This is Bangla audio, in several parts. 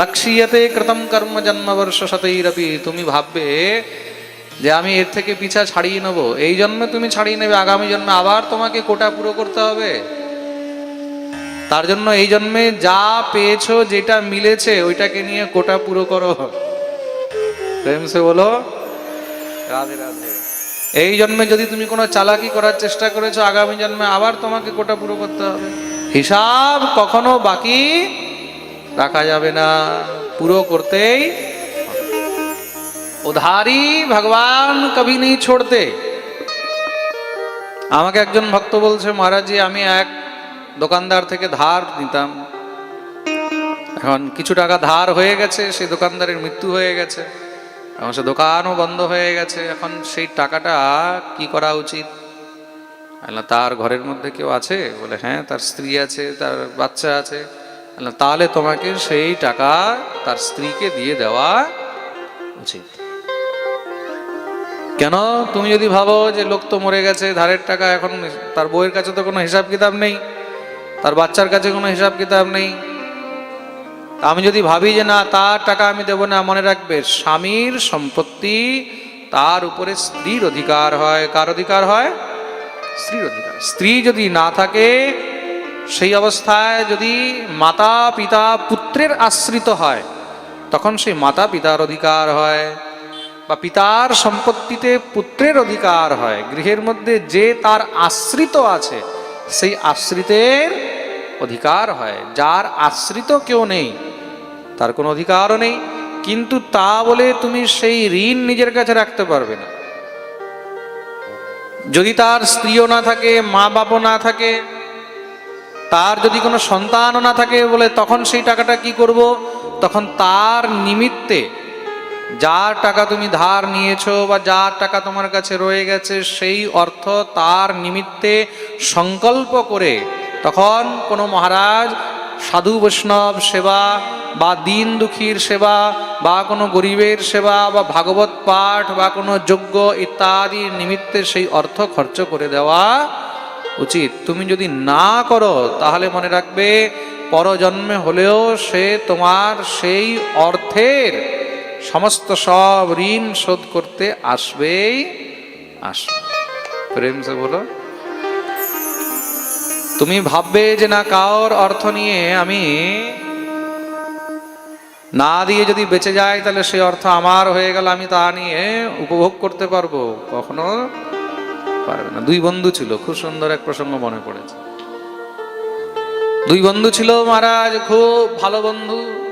নক্ষীয়তে কৃতম কর্ম জন্মবর্ষ শতৈরপি। তুমি ভাববে যে আমি এর থেকে পিছা ছাড়িয়ে নেব। এই জন্মে তুমি ছাড়িয়ে নেবে, আগামী জন্মে আবার তোমাকে কোটা পুরো করতে হবে। তার জন্য এই জন্মে যা পেয়েছ, যেটা মিলেছে, ওইটাকে নিয়ে কোটা পুরো করো। প্রেম সে বলো, রাধে রাধে। এই জন্মে যদি তুমি কোনো চালাকি করার চেষ্টা করেছ, আগামী জন্মে আবার তোমাকে কোটা পুরো করতে হবে। হিসাব কখনো বাকি রাখা যাবে না। পুরো করতেই উধারি ভগবান কবি নেই ছোড়তে। আমাকে একজন ভক্ত বলছে, মহারাজজি, আমি এক দোকানদার থেকে ধার নিতাম। এখন কিছু টাকা ধার হয়ে গেছে, সেই দোকানদারের মৃত্যু হয়ে গেছে। এখন সে দোকানও বন্ধ হয়ে গেছে। এখন সেই টাকাটা কি করা উচিত? তার ঘরের মধ্যে কেউ আছে? বলে হ্যাঁ তার স্ত্রী আছে, তার বাচ্চা আছে। তাহলে তোমাকে সেই টাকা তার স্ত্রীকে দিয়ে দেওয়া উচিত। কেন? তুমি যদি ভাবো যে লোক তো মরে গেছে, ধারের টাকা এখন তার বউয়ের কাছে তো কোনো হিসাব কিতাব নেই, তার বাচ্চার কাছে কোনো হিসাব কিতাব নেই। আমি যদি ভাবি যে না, তার টাকা আমি দেব না, মনে রাখবে স্বামীর সম্পত্তি তার উপরে স্ত্রীর অধিকার হয়। কার অধিকার হয়? স্ত্রীর অধিকার। স্ত্রী যদি না থাকে সেই অবস্থায় যদি মাতা, পিতা, পুত্রের আশ্রিত হয়, তখন সেই মাতা, পিতার অধিকার হয় বা পিতার সম্পত্তিতে পুত্রের অধিকার হয়। গৃহের মধ্যে যে তার আশ্রিত আছে, সেই আশ্রিতের অধিকার হয়। যার আশ্রিত কেউ নেই, তার কোনো অধিকারও নেই। কিন্তু তা বলে তুমি সেই ঋণ নিজের কাছে রাখতে পারবে না। যদি তার স্ত্রীও না থাকে মা বাপও না থাকে তার যদি কোনো সন্তানও না থাকে বলে তখন সেই টাকাটা কি করব? তখন তার নিমিত্তে যার টাকা তুমি ধার নিয়েছো বা যার টাকা তোমার কাছে রয়ে গেছে, সেই অর্থ তার নিমিত্তে সংকল্প করে তখন কোনো মহারাজ, সাধু বৈষ্ণব সেবা বা দিন দুঃখীর সেবা বা কোনো গরিবের সেবা বা ভাগবত পাঠ বা কোনো যজ্ঞ ইত্যাদি নিমিত্তে সেই অর্থ খরচ করে দেওয়া উচিত। তুমি যদি না করো, তাহলে মনে রাখবে, পরজন্মে হলেও সে তোমার সেই অর্থের সমস্ত সব ঋণ শোধ করতে আসবেই আসবে। প্রেম সে বলো। তুমি ভাববে যে না কার অর্থ নিয়ে আমি না দিয়ে যদি বেঁচে যায় তাহলে সেই অর্থ আমার হয়ে গেল, আমি তা নিয়ে উপভোগ করতে পারব। কখনো পারবে না। দুই বন্ধু ছিল, খুব সুন্দর এক প্রসঙ্গ মনে পড়েছে। দুই বন্ধু ছিল মহারাজ, খুব ভালো বন্ধু।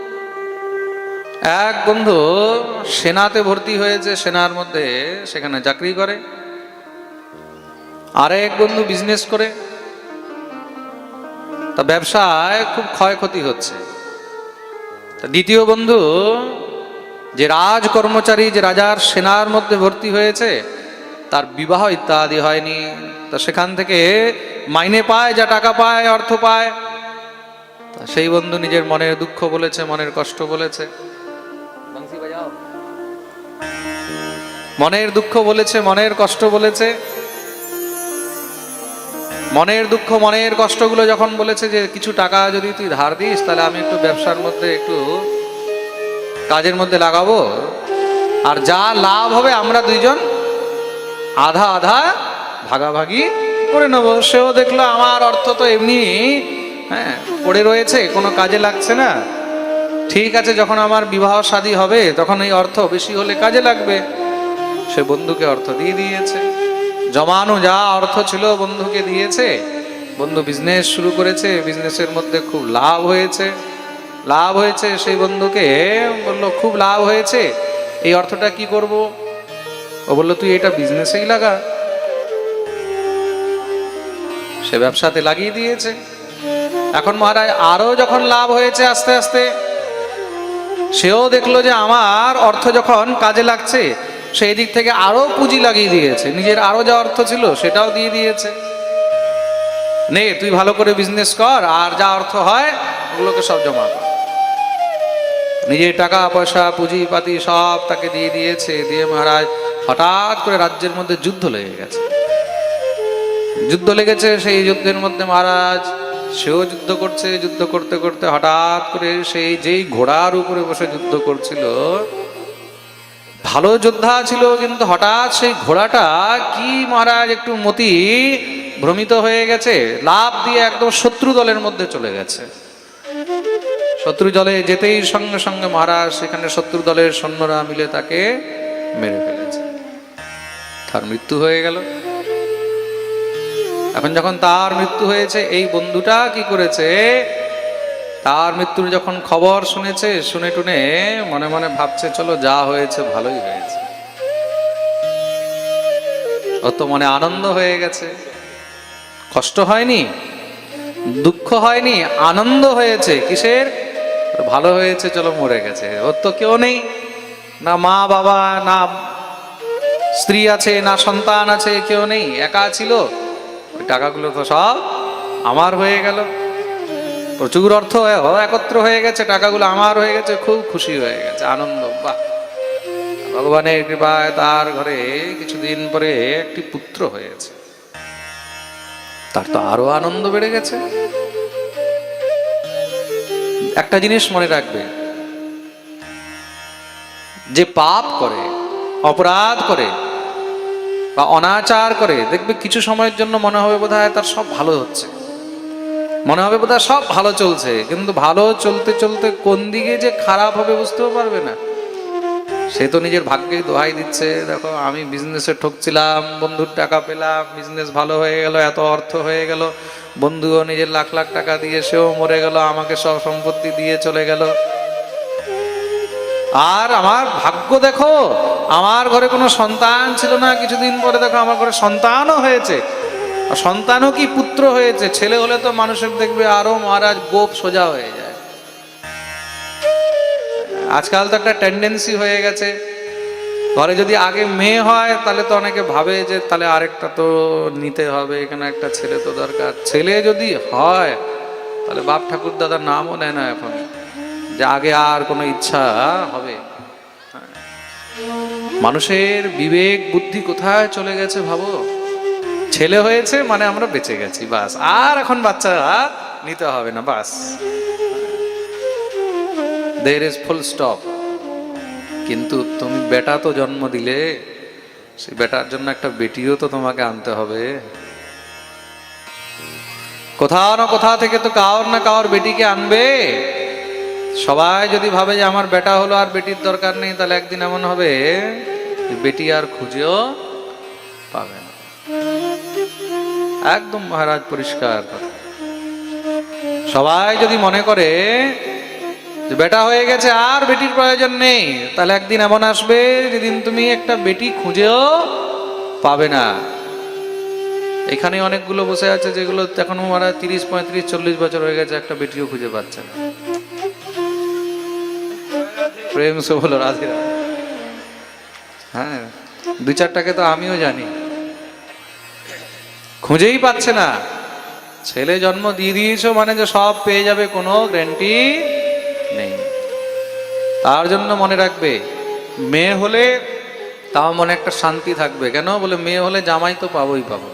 এক বন্ধু সেনাতে ভর্তি হয়েছে, সেনার মধ্যে সেখানে চাকরি করে। আর এক বন্ধু বিজনেস করে। তা ব্যবসায় খুব ক্ষয়ক্ষতি হচ্ছে। তা দ্বিতীয় বন্ধু যে রাজ কর্মচারী, যে রাজার সেনার মধ্যে ভর্তি হয়েছে তার বিবাহ ইত্যাদি হয়নি। তা সেখান থেকে মাইনে পায়, যা টাকা পায়, অর্থ পায়। সেই বন্ধু নিজের মনের দুঃখ বলেছে, মনের কষ্ট বলেছে। মনের দুঃখ বলেছে, মনের কষ্ট বলেছে। মনের দুঃখ, মনের কষ্টগুলো যখন বলেছে যে, কিছু টাকা যদি তুই ধার দিস, তাহলে আমি একটু ব্যবসার মধ্যে একটু কাজের মধ্যে লাগাবো। আর যা লাভ হবে, আমরা দুইজন আধা আধা ভাগাভাগি করে নেব। সেও দেখল আমার অর্থ তো এমনি হ্যাঁ পড়ে রয়েছে, কোনো কাজে লাগছে না। ঠিক আছে, যখন আমার বিবাহ শাদী হবে, তখন এই অর্থ বেশি হলে কাজে লাগবে। সে বন্ধুকে অর্থ দিয়ে দিয়েছে। জমানো যা অর্থ ছিল বন্ধুকে দিয়েছে। বন্ধু বিজনেস শুরু করেছে বিজনেসের মধ্যে খুব লাভ হয়েছে। লাভ হয়েছে সেই বন্ধুকে, বলল, খুব লাভ হয়েছে। এই অর্থটা কি করব? ও বলল, তুই এটা বিজনেসেই লাগা? সে ব্যবসাতে লাগিয়ে দিয়েছে। এখন মহারাজ আরও যখন লাভ হয়েছে আস্তে আস্তে, সেও দেখল যে আমার অর্থ যখন কাজে লাগছে, সেই দিক থেকে আরও পুঁজি লাগিয়ে দিয়েছে। নিজের আরও যা অর্থ ছিল, সেটাও দিয়ে দিয়েছে। নে, তুই ভালো করে বিজনেস কর, আর যা অর্থ হয়, ওগুলোকে সব জমা কর। নিজের টাকা, পয়সা, পুঁজিপাতি সব তাকে দিয়ে দিয়েছে। দিয়ে মহারাজ হঠাৎ করে রাজ্যের মধ্যে যুদ্ধ লেগে গেছে। যুদ্ধ লেগেছে সেই যুদ্ধের মধ্যে মহারাজ, সেও যুদ্ধ করছে, যুদ্ধ করতে করতে হঠাৎ করে সেই যেই ঘোড়ার উপরে বসে যুদ্ধ করছিল, ভালো যোদ্ধা ছিল, কিন্তু হঠাৎ সেই ঘোড়াটা কি মহারাজ একটু মতি ভ্রমিত হয়ে গেছে লাভ দিয়ে একদম শত্রু দলের মধ্যে চলে গেছে। শত্রু দলে যেতেই সঙ্গে সঙ্গে মহারাজ সেখানে শত্রু দলের সৈন্যরা মিলে তাকে মেরে ফেলেছে তার মৃত্যু হয়ে গেল। এখন যখন তার মৃত্যু হয়েছে, এই বন্ধুটা কি করেছে? তার মৃত্যুর যখন খবর শুনেছে, শুনে টুনে মনে মনে ভাবছে, চলো যা হয়েছে, ভালোই হয়েছে। ও তো মনে আনন্দ হয়ে গেছে। কষ্ট হয়নি? দুঃখ হয়নি? আনন্দ হয়েছে? কিসের? ভালো হয়েছে, চলো মরে গেছে। ওর তো কেউ নেই। না মা বাবা না স্ত্রী আছে না সন্তান আছে, কেউ নেই, একা ছিল। টাকাগুলো তো সব আমার হয়ে গেল। প্রচুর অর্থ একত্র হয়ে গেছে, টাকাগুলো আমার হয়ে গেছে, খুব খুশি হয়ে গেছে, আনন্দ, বাহ। ভগবানের কৃপায় তার ঘরে কিছুদিন পরে একটি পুত্র হয়েছে। তার তো আরও আনন্দ বেড়ে গেছে। একটা জিনিস মনে রাখবে। যে পাপ করে, অপরাধ করে বা অনাচার করে, দেখবে কিছু সময়ের জন্য মনে হবে বোধ তার সব ভালো হচ্ছে। মনে হবে বোধ সব ভালো চলছে, কিন্তু ভালো চলতে চলতে কোন দিকে যে খারাপ হবে বুঝতেও পারবে না। সে তো নিজের ভাগ্যেই দোহাই দিচ্ছে, দেখো আমি বিজনেসে ঠকছিলাম, বন্ধুর টাকা পেলাম বিজনেস ভালো হয়ে গেল, এত অর্থ হয়ে গেল, বন্ধুও নিজের লাখ লাখ টাকা দিয়ে সেও মরে গেল, আমাকে সব সম্পত্তি দিয়ে চলে গেল। আর আমার ভাগ্য দেখো আমার ঘরে কোনো সন্তান ছিল না, কিছুদিন পরে দেখো আমার ঘরে সন্তানও হয়েছে। সন্তানও কি পুত্র হয়েছে? ছেলে হলে তো মানুষের দেখবে আরও মহারাজ গোপ সোজা হয়ে যায়। আজকাল তো একটা টেন্ডেন্সি হয়ে গেছে। ঘরে যদি আগে মেয়ে হয়, তাহলে তো অনেকে ভাবে যে তাহলে আরেকটা তো নিতে হবে, এখানে একটা ছেলে তো দরকার। ছেলে যদি হয়, তাহলে বাপ ঠাকুর দাদার নামও নেয় না এখন। যে আগে আর কোনো ইচ্ছা হবে। মানুষের বিবেক, বুদ্ধি কোথায় চলে গেছে ভাবো? ছেলে হয়েছে মানে আমরা বেঁচে গেছি, বাস। আর এখন বাচ্চা নিতে হবে না, বাস। দের ইজ ফুল স্টপ কিন্তু তুমি বেটা তো জন্ম দিলে সেই বেটার জন্য একটা বেটিও তো তোমাকে আনতে হবে। কোথাও না কোথাও থেকে তো কাউর না কাউর বেটিকে আনবে। সবাই যদি ভাবে যে আমার বেটা হলো আর বেটির দরকার নেই, তাহলে একদিন এমন হবে বেটি আর খুঁজেও পাবে না। একদম মহারাজ পরিষ্কার কথা। সবাই যদি মনে করে যে বেটা হয়ে গেছে আর বেটির প্রয়োজন নেই, তাহলে একদিন এমন আসবে যেদিন তুমি একটা বেটি খুঁজেও পাবে না। এখানে অনেকগুলো বসে আছে যেগুলো এখন মারা তিরিশ, পঁয়ত্রিশ, চল্লিশ বছর হয়ে গেছে একটা বেটিও খুঁজে পাচ্ছে না। প্রেম সে বলো রাধে রাধে। হ্যাঁ দু চারটাকে তো আমিও জানি। খুঁজেই পাচ্ছে না। ছেলে জন্ম দিয়ে দিয়েছ মানে যে সব পেয়ে যাবে, কোনো গ্যারান্টি নেই। তার জন্য মনে রাখবে, মেয়ে হলে তাও মনে একটা শান্তি থাকবে। কেন? বলে মেয়ে হলে জামাই তো পাবোই পাবো।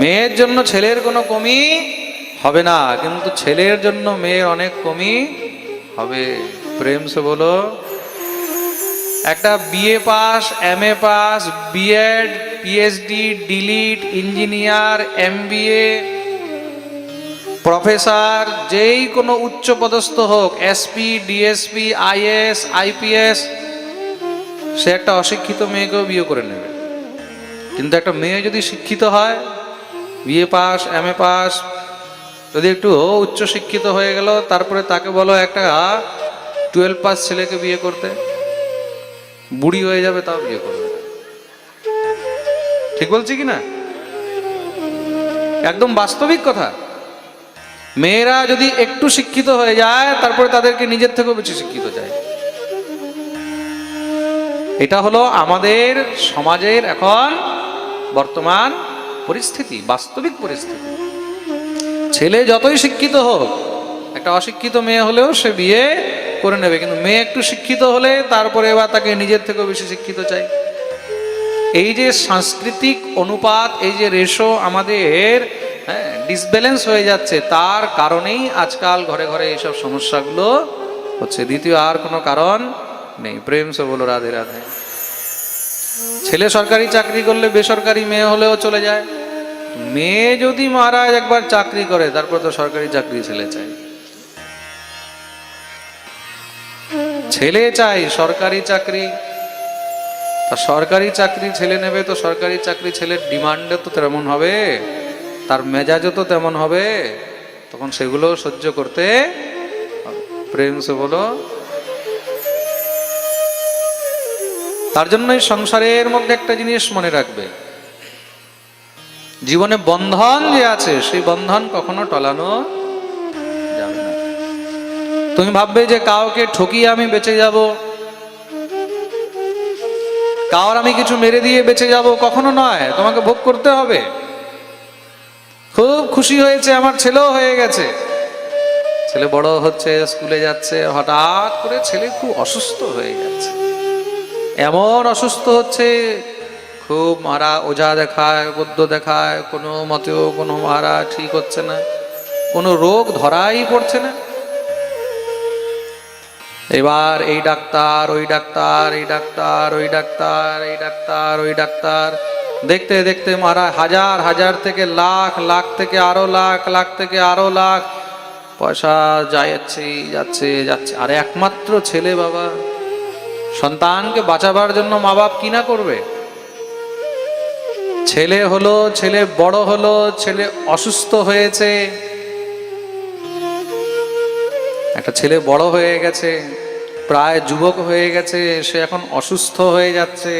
মেয়ের জন্য ছেলের কোনো কমি হবে না, কিন্তু ছেলের জন্য মেয়ের অনেক কমি হবে। প্রেম সে বলো একটা BA pass M A pass B Ed PhD D Litt engineer MBA professor যেই কোনো উচ্চ পদস্থ হোক এসপি ডিএসপি আইএস আইপিএস সে একটা অশিক্ষিত মেয়েকেও বিয়ে করে নেবে। কিন্তু একটা মেয়ে যদি শিক্ষিত হয় BA pass M A pass, যদি একটু উচ্চ শিক্ষিত হয়ে গেল, তারপরে তাকে বলো একটা টুয়েলভ পাস ছেলেকে বিয়ে করতে। বুড়ি হয়ে যাবে তাও বিয়ে করবে ঠিক বলছি কি না? একদম বাস্তবিক কথা। মেয়েরা যদি একটু শিক্ষিত হয়ে যায়, তারপরে তাদেরকে নিজের থেকেও বেশি শিক্ষিত চায় এটা হলো আমাদের সমাজের এখন বর্তমান পরিস্থিতি, বাস্তবিক পরিস্থিতি। ছেলে যতই শিক্ষিত হোক একটা অশিক্ষিত মেয়ে হলেও সে বিয়ে করে নেবে, কিন্তু মেয়ে একটু শিক্ষিত হলে তারপরে এবার তাকে নিজের থেকেও বেশি শিক্ষিত চাই। এই যে সাংস্কৃতিক অনুপাত, এই যে রেশো আমাদের হ্যাঁ ডিসব্যালেন্স হয়ে যাচ্ছে, তার কারণেই আজকাল ঘরে ঘরে এইসব সমস্যাগুলো হচ্ছে। দ্বিতীয়, আর কোনো কারণ নেই। প্রেম সে বলো, রাধে রাধে। ছেলে সরকারি চাকরি করলে বেসরকারি মেয়ে হলেও চলে যায়। মেয়ে যদি মহারাজ একবার চাকরি করে, তারপর তো সরকারি চাকরি ছেলে চাই ছেলে চাই, সরকারি চাকরি। তা সরকারি চাকরি ছেলে নেবে তো সরকারি চাকরি ছেলের ডিমান্ডে তো তেমন হবে, তার মেজাজও তো তেমন হবে। তখন সেগুলো সহ্য করতে। প্রেম সে বলো। তার জন্যই সংসারের মধ্যে একটা জিনিস মনে রাখবে। জীবনে বন্ধন যে আছে, সেই বন্ধন কখনো টলানো তুমি ভাববে যে কাউকে ঠকিয়ে আমি বেঁচে যাব। কার আমি কিছু মেরে দিয়ে বেঁচে যাব কখনো নয়, তোমাকে ভোগ করতে হবে। খুব খুশি হয়েছে, আমার ছেলেও হয়ে গেছে। ছেলে বড় হচ্ছে, স্কুলে যাচ্ছে, হঠাৎ করে ছেলে খুব অসুস্থ হয়ে যাচ্ছে এমন অসুস্থ হচ্ছে, খুব মারা ওঝা দেখায় বদ্য দেখায়, কোনো মতেও কোনো মারা ঠিক হচ্ছে না, কোনো রোগ ধরাই পড়ছে না। এবার এই ডাক্তার, ওই ডাক্তার, এই ডাক্তার, ওই ডাক্তার, এই ডাক্তার, ওই ডাক্তার। দেখতে দেখতে মারা হাজার হাজার থেকে লাখ লাখ থেকে আরও লাখ লাখ থেকে আরও লাখ। পয়সা যাচ্ছে যাচ্ছে যাচ্ছে। আর একমাত্র ছেলে বাবা, সন্তানকে বাঁচাবার জন্য মা বাপ কি না করবে? ছেলে হলো, ছেলে বড় হলো, ছেলে অসুস্থ হয়েছে। একটা ছেলে বড় হয়ে গেছে, প্রায় যুবক হয়ে গেছে, সে এখন অসুস্থ হয়ে যাচ্ছে।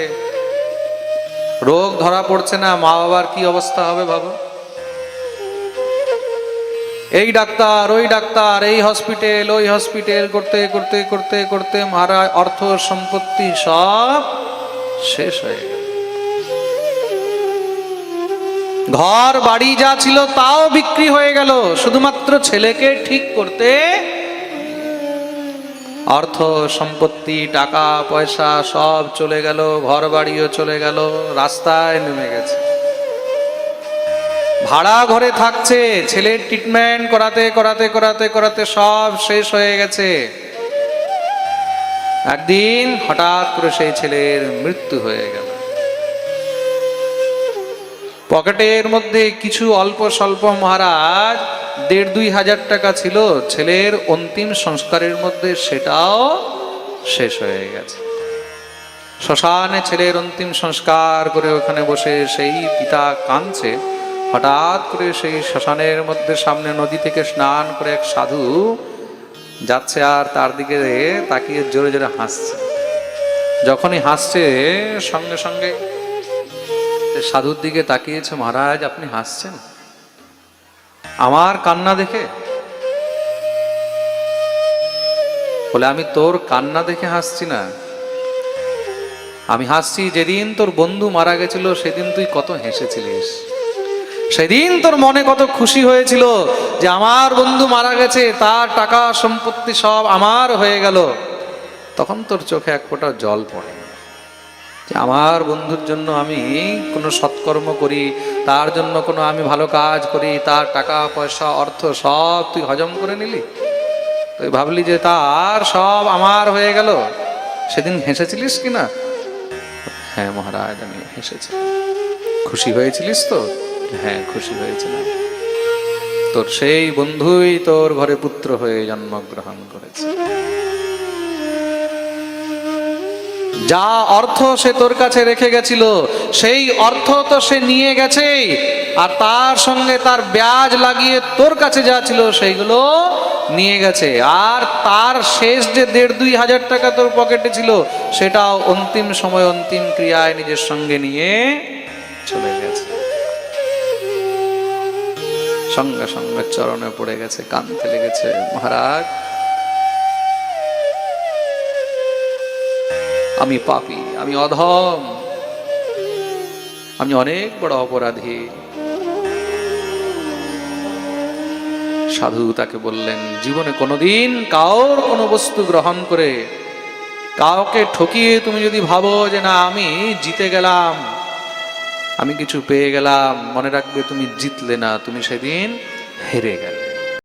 রোগ ধরা পড়ছে না মা বাবার কি অবস্থা হবে ভাবো? এই ডাক্তার, ওই ডাক্তার, এই হসপিটাল, ওই হসপিটাল করতে করতে করতে করতে মারা অর্থ, সম্পত্তি সব শেষ হয়ে গেল। ঘর, বাড়ি যা ছিল তাও বিক্রি হয়ে গেল। শুধুমাত্র ছেলেকে ঠিক করতে অর্থ, সম্পত্তি, টাকা, পয়সা সব চলে গেল ঘর বাড়িও চলে গেল, রাস্তায় নেমে গেছে। ভাড়া ঘরে থাকছে, ছেলের ট্রিটমেন্ট করাতে করাতে করাতে করাতে সব শেষ হয়ে গেছে। একদিন হঠাৎ করে সেই ছেলের মৃত্যু হয়ে গেল। পকেটের মধ্যে কিছু অল্প স্বল্প মহারাজ দেড় দুই হাজার টাকা ছিল, ছেলের অন্তিম সংস্কারের মধ্যে সেটাও শেষ হয়ে গেছে। শ্মশানে ছেলের অন্তিম সংস্কার করে ওখানে বসে সেই পিতা কাঁদছে। হঠাৎ করে সেই শ্মশানের মধ্যে সামনে নদী থেকে স্নান করে এক সাধু যাচ্ছে আর তার দিকে তাকিয়ে জোরে জোরে হাসছে। যখনই হাসছে, সঙ্গে সঙ্গে সাধুর দিকে তাকিয়েছে, মহারাজ, আপনি হাসছেন? আমার কান্না দেখে? বলে, আমি তোর কান্না দেখে হাসছি না। আমি হাসছি, যেদিন তোর বন্ধু মারা গেছিল, সেদিন তুই কত হেসেছিলিস। সেদিন তোর মনে কত খুশি হয়েছিল যে আমার বন্ধু মারা গেছে, তার টাকা, সম্পত্তি সব আমার হয়ে গেল। তখন তোর চোখে এক ফোঁটা জল পড়ে। যে আমার বন্ধুর জন্য আমি কোনো সৎকর্ম করি, তার জন্য কোনো আমি ভালো কাজ করি, তার টাকা, পয়সা, অর্থ সব তুই হজম করে নিলি? তুই ভাবলি যে তার সব আমার হয়ে গেল। সেদিন হেসেছিলিস কি না? হ্যাঁ মহারাজ, আমি হেসেছি। খুশি হয়েছিলিস তো? হ্যাঁ খুশি হয়েছিলাম। তোর সেই বন্ধুই তোর ঘরে পুত্র হয়ে জন্মগ্রহণ করেছে। যা অর্থ সে তোর কাছে রেখে গেছিল, সেই অর্থ তো সে নিয়ে গেছেই। আর তার সঙ্গে তার ব্যাজ লাগিয়ে তোর কাছে যা ছিল, সেইগুলো নিয়ে গেছে। আর তার শেষ যে দেড় দুই হাজার টাকা তোর পকেটে ছিল, সেটাও অন্তিম সময়, অন্তিম ক্রিয়ায় নিজের সঙ্গে নিয়ে চলে গেছে। সঙ্গে সঙ্গে চরণে পড়ে গেছে কানতে লেগেছে। মহারাজ আমি পাপি, আমি অধম। আমি অনেক বড় অপরাধী। সাধু তাকে বললেন, জীবনে কোনোদিন কাউর কোনো বস্তু গ্রহণ করে কাউকে ঠকিয়ে তুমি যদি ভাবো যে না, আমি জিতে গেলাম, আমি কিছু পেয়ে গেলাম, মনে রাখবে তুমি জিতলে না, তুমি সেদিন হেরে গেলে।